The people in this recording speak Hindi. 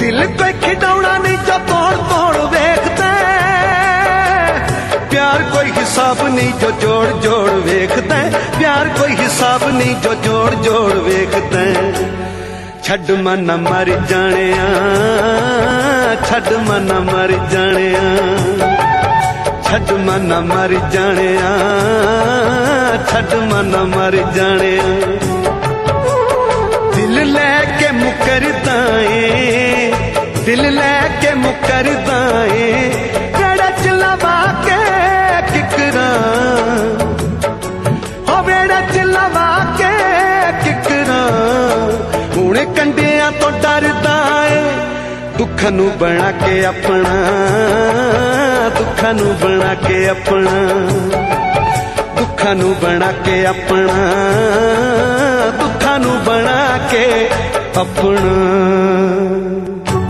दिल पे खिडौना नहीं जो तोड़ तोड़ वेखते प्यार कोई हिसाब नहीं जो जोड़ जोड़ वेखता प्यार कोई हिसाब नहीं जो जोड़ जोड़ वेखता छड मन मर जाने छड मन मर जाने छड मन मर जाने छड मन मर जाने दिल लेके दिल लैके मुकरदाए जड़ा लवा के किकरा हो बेड़ा लवा के किकरा हूँ कंडिया तो डर दाए दुख बना के अपना, दुखा नु बना के अपना, दुखा बना के अपना, दुखा नु बना के अपना।